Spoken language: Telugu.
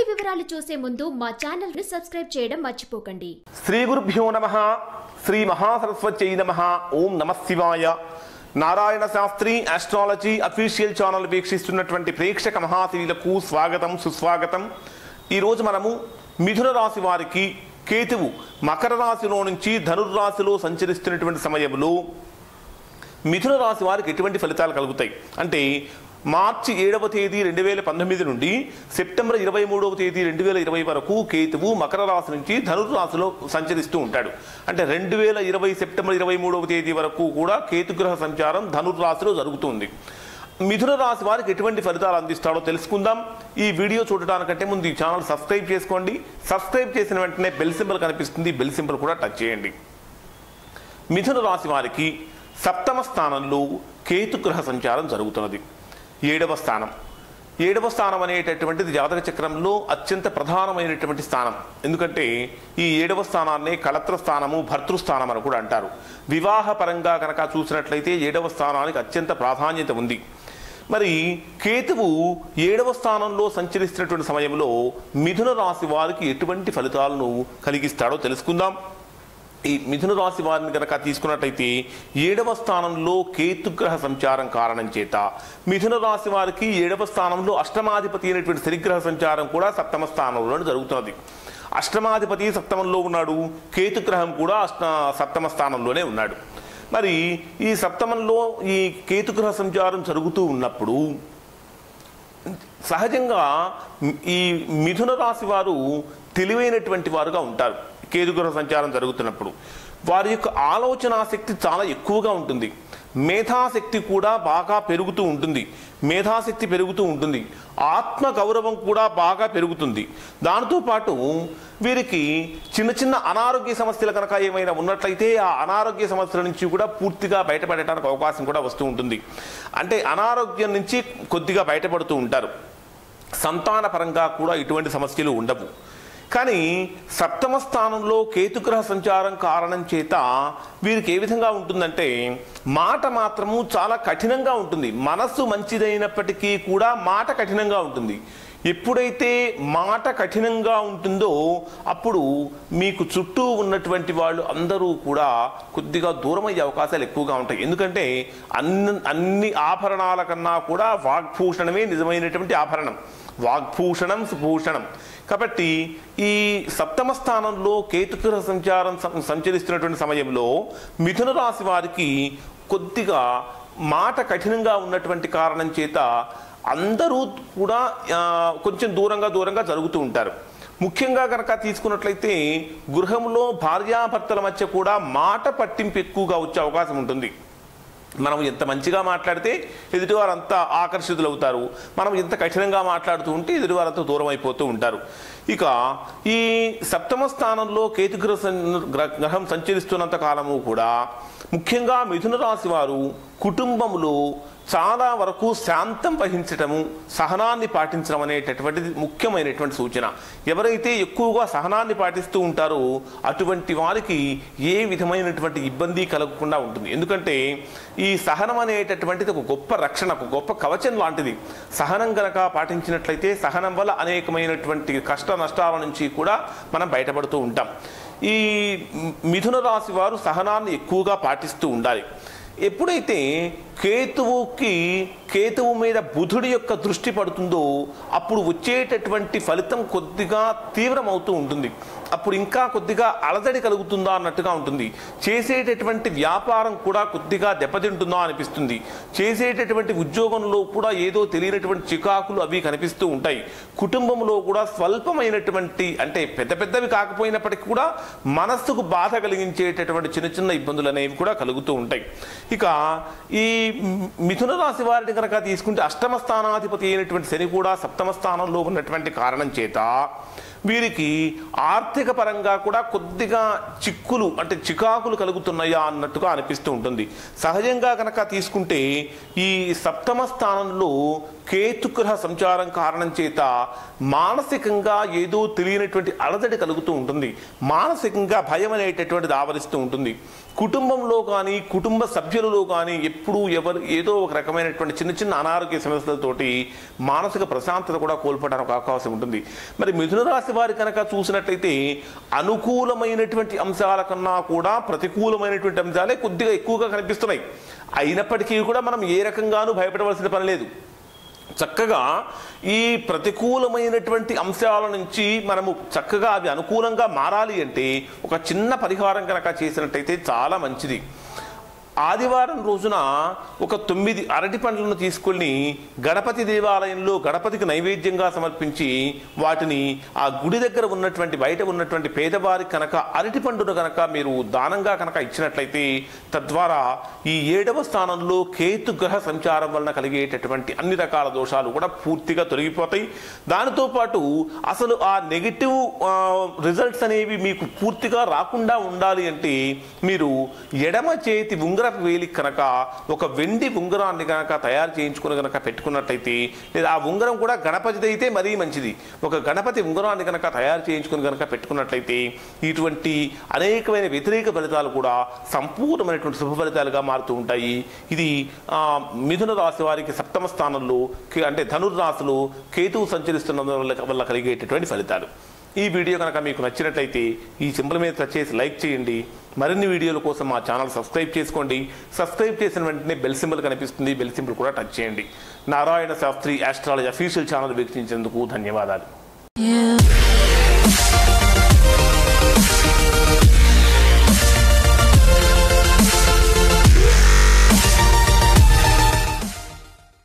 పూర్తి వివరాలు చూసే ముందు మా ఛానల్ని సబ్స్క్రైబ్ చేయడం మర్చిపోకండి. శ్రీ గురుభ్యో నమ. శ్రీ మహాసరస్వత్యై నమ. ఓం నమ శివాయ. Narayana Shastri astrology official channel వీక్షిస్తున్నటువంటి ప్రేక్షక మహాశీలకు స్వాగతం సుస్వాగతం. ఈరోజు మనము మిథున రాశి వారికి కేతువు మకర రాశిలో నుంచి ధనుర్రాశిలో సంచరిస్తున్నటువంటి సమయంలో మిథున రాశి వారికి ఎటువంటి ఫలితాలు కలుగుతాయి? అంటే మార్చి ఏడవ తేదీ రెండు వేల పంతొమ్మిది నుండి సెప్టెంబర్ ఇరవై మూడవ తేదీ రెండు వేల ఇరవై వరకు కేతువు మకర రాశి నుంచి ధనుర్రాశిలో సంచరిస్తూ ఉంటాడు. అంటే రెండు వేల ఇరవై సెప్టెంబర్ ఇరవై మూడవ తేదీ వరకు కూడా కేతుగ్రహ సంచారం ధనుర్రాశిలో జరుగుతుంది. మిథున రాశి వారికి ఎటువంటి ఫలితాలు అందిస్తాడో తెలుసుకుందాం. ఈ వీడియో చూడటానికంటే ముందు ఈ ఛానల్ సబ్స్క్రైబ్ చేసుకోండి. సబ్స్క్రైబ్ చేసిన వెంటనే బెల్ సింబల్ కనిపిస్తుంది. బెల్ సింబల్ కూడా టచ్ చేయండి. మిథున రాశి వారికి సప్తమ స్థానంలో కేతుగ్రహ సంచారం జరుగుతున్నది. ఏడవ స్థానం. ఏడవ స్థానం అనేటటువంటిది జాతక చక్రంలో అత్యంత ప్రధానమైనటువంటి స్థానం. ఎందుకంటే ఈ ఏడవ స్థానాన్ని కళత్ర స్థానము భర్తృస్థానం అని కూడా అంటారు. వివాహ పరంగా కనుక చూసినట్లయితే ఏడవ స్థానానికి అత్యంత ప్రాధాన్యత ఉంది. మరి కేతువు ఏడవ స్థానంలో సంచరిస్తున్నటువంటి సమయంలో మిథున రాశి వారికి ఎటువంటి ఫలితాలను కలిగిస్తాడో తెలుసుకుందాం. ఈ మిథున రాశి వారిని కనుక తీసుకున్నట్టయితే ఏడవ స్థానంలో కేతుగ్రహ సంచారం కారణం చేత మిథున రాశి వారికి ఏడవ స్థానంలో అష్టమాధిపతి అయినటువంటి శనిగ్రహ సంచారం కూడా సప్తమ స్థానంలో జరుగుతున్నది. అష్టమాధిపతి సప్తమంలో ఉన్నాడు కేతుగ్రహం కూడా అష్ట సప్తమ స్థానంలోనే ఉన్నాడు. మరి ఈ సప్తమంలో ఈ కేతుగ్రహ సంచారం జరుగుతూ ఉన్నప్పుడు సహజంగా ఈ మిథున రాశి వారు తెలివైనటువంటి వారుగా ఉంటారు. కేతుగ్రహ సంచారం జరుగుతున్నప్పుడు వారి యొక్క ఆలోచనాశక్తి చాలా ఎక్కువగా ఉంటుంది. మేధాశక్తి కూడా బాగా పెరుగుతూ ఉంటుంది. మేధాశక్తి పెరుగుతూ ఉంటుంది. ఆత్మ గౌరవం కూడా బాగా పెరుగుతుంది. దాంతో పాటు వీరికి చిన్న చిన్న అనారోగ్య సమస్యలు కనుక ఏమైనా ఉన్నట్లయితే ఆ అనారోగ్య సమస్యల నుంచి కూడా పూర్తిగా బయటపడటానికి అవకాశం కూడా వస్తూ ఉంటుంది. అంటే అనారోగ్యం నుంచి కొద్దిగా బయటపడుతూ ఉంటారు. సంతాన పరంగా కూడా ఇటువంటి సమస్యలు ఉండవు. కానీ సప్తమ స్థానంలో కేతుగ్రహ సంచారం కారణం చేత వీరికి ఏ విధంగా ఉంటుందంటే మాట మాత్రము చాలా కఠినంగా ఉంటుంది. మనస్సు మంచిదైనప్పటికీ కూడా మాట కఠినంగా ఉంటుంది. ఎప్పుడైతే మాట కఠినంగా ఉంటుందో అప్పుడు మీకు చుట్టూ ఉన్నటువంటి వాళ్ళు అందరూ కూడా కొద్దిగా దూరం అయ్యే అవకాశాలు ఎక్కువగా ఉంటాయి. ఎందుకంటే అన్ని అన్ని ఆభరణాల కన్నా కూడా వాగ్భూషణమే నిజమైనటువంటి ఆభరణం. వాగ్భూషణం సుభూషణం. కాబట్టి ఈ సప్తమ స్థానంలో కేతుగ్రహ సంచారం సంచరిస్తున్నటువంటి సమయంలో మిథున రాశి వారికి కొద్దిగా మాట కఠినంగా ఉన్నటువంటి కారణం చేత అందరూ కూడా కొంచెం దూరంగా దూరంగా జరుగుతూ ఉంటారు. ముఖ్యంగా కనుక తీసుకున్నట్లయితే గృహంలో భార్యాభర్తల మధ్య కూడా మాట పట్టింపు ఎక్కువగా వచ్చే అవకాశం ఉంటుంది. మనం ఎంత మంచిగా మాట్లాడితే ఎదుటివారంతా ఆకర్షితులవుతారు. మనం ఎంత కఠినంగా మాట్లాడుతూ ఉంటే ఎదుటివారంతా దూరం అయిపోతూ ఉంటారు. ఇక ఈ సప్తమ స్థానంలో కేతుగ్రహ గ్రహం సంచరిస్తున్నంత కాలము కూడా ముఖ్యంగా మిథున రాశి వారు కుటుంబంలో చాలా వరకు శాంతం వహించటము సహనాన్ని పాటించడం అనేటటువంటిది ముఖ్యమైనటువంటి సూచన. ఎవరైతే ఎక్కువగా సహనాన్ని పాటిస్తూ ఉంటారో అటువంటి వారికి ఏ విధమైనటువంటి ఇబ్బంది కలగకుండా ఉంటుంది. ఎందుకంటే ఈ సహనం అనేటటువంటిది ఒక గొప్ప రక్షణ ఒక గొప్ప కవచం లాంటిది. సహనం గనక పాటించినట్లయితే సహనం వల్ల అనేకమైనటువంటి కష్ట నష్టాల నుంచి కూడా మనం బయటపడుతూ ఉంటాం. ఈ మిథున రాశి వారు సహనాన్ని ఎక్కువగా పాటిస్తూ ఉండాలి. ఎప్పుడైతే కేతువుకి కేతువు మీద బుధుడి యొక్క దృష్టి పడుతుందో అప్పుడు వచ్చేటటువంటి ఫలితం కొద్దిగా తీవ్రమవుతూ ఉంటుంది. అప్పుడు ఇంకా కొద్దిగా అలజడి కలుగుతుందా అన్నట్టుగా ఉంటుంది. చేసేటటువంటి వ్యాపారం కూడా కొద్దిగా దెబ్బతింటుందా అనిపిస్తుంది. చేసేటటువంటి ఉద్యోగంలో కూడా ఏదో తెలియనటువంటి చికాకులు అవి కనిపిస్తూ ఉంటాయి. కుటుంబంలో కూడా స్వల్పమైనటువంటి అంటే పెద్ద పెద్దవి కాకపోయినప్పటికీ కూడా మనస్సుకు బాధ కలిగించేటటువంటి చిన్న చిన్న ఇబ్బందులు అనేవి కూడా కలుగుతూ ఉంటాయి. ఇక ఈ మిథున రాశి వారిని కనుక తీసుకుంటే అష్టమ స్థానాధిపతి అయినటువంటి శని కూడా సప్తమ స్థానంలో ఉన్నటువంటి కారణం చేత వీరికి ఆర్థిక పరంగా కూడా కొద్దిగా చిక్కులు అంటే చికాకులు కలుగుతున్నాయా అన్నట్టుగా అనిపిస్తూ ఉంటుంది. సహజంగా కనుక తీసుకుంటే ఈ సప్తమ స్థానంలో కేతుగ్రహ సంచారం కారణం చేత మానసికంగా ఏదో తెలియనటువంటి అలజడి కలుగుతూ ఉంటుంది. మానసికంగా భయం అనేటటువంటిది ఆవరిస్తూ ఉంటుంది. కుటుంబంలో కానీ కుటుంబ సభ్యులలో కానీ ఎప్పుడూ ఎవరు ఏదో ఒక రకమైనటువంటి చిన్న చిన్న అనారోగ్య సమస్యలతోటి మానసిక ప్రశాంతత కూడా కోల్పోవడానికి అవకాశం ఉంటుంది. మరి మిథున రాశి వారి కనుక చూసినట్లయితే అనుకూలమైనటువంటి అంశాల కన్నా కూడా ప్రతికూలమైనటువంటి అంశాలే కొద్దిగా ఎక్కువగా కనిపిస్తున్నాయి. అయినప్పటికీ కూడా మనం ఏ రకంగానూ భయపడవలసిన పని లేదు. చక్కగా ఈ ప్రతికూలమైనటువంటి అంశాల నుంచి మనము చక్కగా అవి అనుకూలంగా మారాలి అంటే ఒక చిన్న పరిహారం కనుక చేసినట్టయితే చాలా మంచిది. ఆదివారం రోజున ఒక తొమ్మిది అరటి పండ్లను తీసుకొని గణపతి దేవాలయంలో గణపతికి నైవేద్యంగా సమర్పించి వాటిని ఆ గుడి దగ్గర ఉన్నటువంటి బయట ఉన్నటువంటి పేదవారి కనుక అరటి పండును కనుక మీరు దానంగా కనుక ఇచ్చినట్లయితే తద్వారా ఈ ఏడవ స్థానంలో కేతు గ్రహ సంచారం వలన కలిగేటటువంటి అన్ని రకాల దోషాలు కూడా పూర్తిగా తొలగిపోతాయి. దానితో పాటు అసలు ఆ నెగిటివ్ రిజల్ట్స్ అనేవి మీకు పూర్తిగా రాకుండా ఉండాలి అంటే మీరు ఎడమ చేతి ఉంగరం వేలి కనుక ఒక వెండి ఉంగరాన్ని కనుక తయారు చేయించుకుని కనుక పెట్టుకున్నట్టయితే లేదా ఆ ఉంగరం కూడా గణపతిది అయితే మరీ మంచిది. ఒక గణపతి ఉంగరాన్ని కనుక తయారు చేయించుకుని కనుక పెట్టుకున్నట్లయితే ఇటువంటి అనేకమైన వ్యతిరేక ఫలితాలు కూడా సంపూర్ణమైనటువంటి శుభ ఫలితాలుగా మారుతూ ఉంటాయి. ఇది ఆ, మిథున రాశి వారికి సప్తమ స్థానంలో అంటే ధనుర్రాశులు కేతువు సంచరిస్తున్న వల్ల కలిగేటటువంటి ఫలితాలు. ఈ వీడియో కనుక మీకు నచ్చినట్లయితే ఈ సింబల్ మీద టచ్ చేసి లైక్ చేయండి. మరిన్ని వీడియోల కోసం మా ఛానల్ సబ్స్క్రైబ్ చేసుకోండి. సబ్స్క్రైబ్ చేసిన వెంటనే బెల్ సింబల్ కనిపిస్తుంది. బెల్ సింబల్ కూడా టచ్ చేయండి. Narayana Shastri astrology official channel వీక్షించేందుకు ధన్యవాదాలు.